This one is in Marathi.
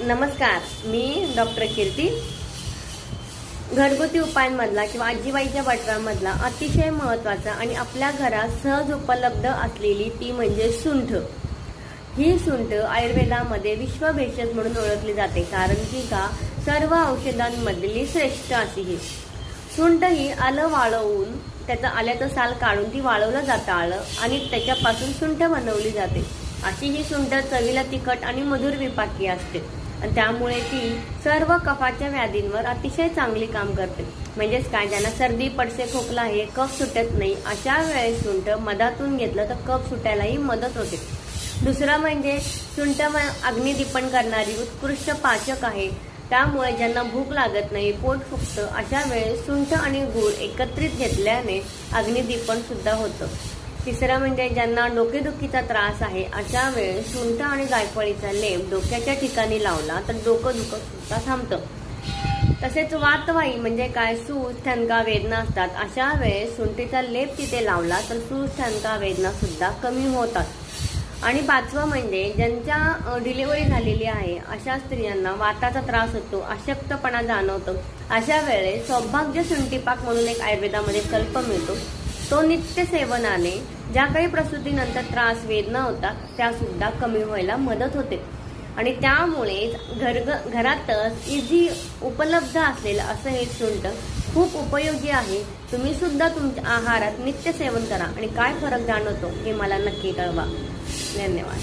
नमस्कार मी डॉक्टर कीर्ती. घरगुती उपायांमधला किंवा आजीबाईच्या बटव्यामधला अतिशय महत्त्वाचा आणि आपल्या घरात सहज उपलब्ध असलेली ती म्हणजे सुंठ. ही सुंठ आयुर्वेदामध्ये विश्वभेषज म्हणून ओळखली जाते कारण की का सर्व औषधांमधली श्रेष्ठ अशी ही. सुंठ ही आलं वाळवून त्याचं आल्याचं साल काढून ती वाळवलं जातं आलं आणि त्याच्यापासून सुंठ बनवली जाते. अशी ही सुंठ चवीला तिखट आणि मधुर विपाकी असते. आणि त्यामुळे ती सर्व कफाच्या व्याधींवर अतिशय चांगली काम करते. म्हणजेच काय ज्यांना सर्दी पडसे खोकला आहे कफ सुटत नाही अशा वेळेस सुंठ मधातून घेतलं तर कफ सुटायलाही मदत होते. दुसरं म्हणजे सुंठ म- अग्निदीपन करणारी उत्कृष्ट पाचक आहे. त्यामुळे ज्यांना भूक लागत नाही पोट फुगतं अशा वेळेस सुंठ आणि गूळ एकत्रित घेतल्याने अग्निदीपन सुद्धा होतं. तिसरं म्हणजे ज्यांना डोकेदुखीचा त्रास आहे अशा वेळेस सुंठ आणि जायफळीचा लेप डोक्याच्या ठिकाणी लावला तर डोकं दुखत सुद्धा थांबतं. तसेच वातवाई म्हणजे काय? सूज ठणका वेदना असतात. अशा वेळेस सुंठीचा लेप तिथे लावला तर सूज ठणका वेदना सुद्धा कमी होतात. आणि पाचवं म्हणजे ज्यांच्या डिलिव्हरी झालेली आहे अशा स्त्रियांना वाताचा त्रास होतो अशक्तपणा जाणवतो. अशा वेळेस सौभाग्य सुंठीपाक म्हणून एक आयुर्वेदामध्ये कल्प मिळतो. तो नित्य सेवनाने ज्या काही प्रसूतीनंतर त्रास वेदना होतात त्या सुद्धा कमी व्हायला मदत होते. आणि त्यामुळे घर घरातच इझी उपलब्ध असलेलं असं हे सुंट खूप उपयोगी आहे. तुम्ही सुद्धा तुमच्या आहारात नित्य सेवन करा. आणि काय फरक जाणवतो हे मला नक्की कळवा. धन्यवाद.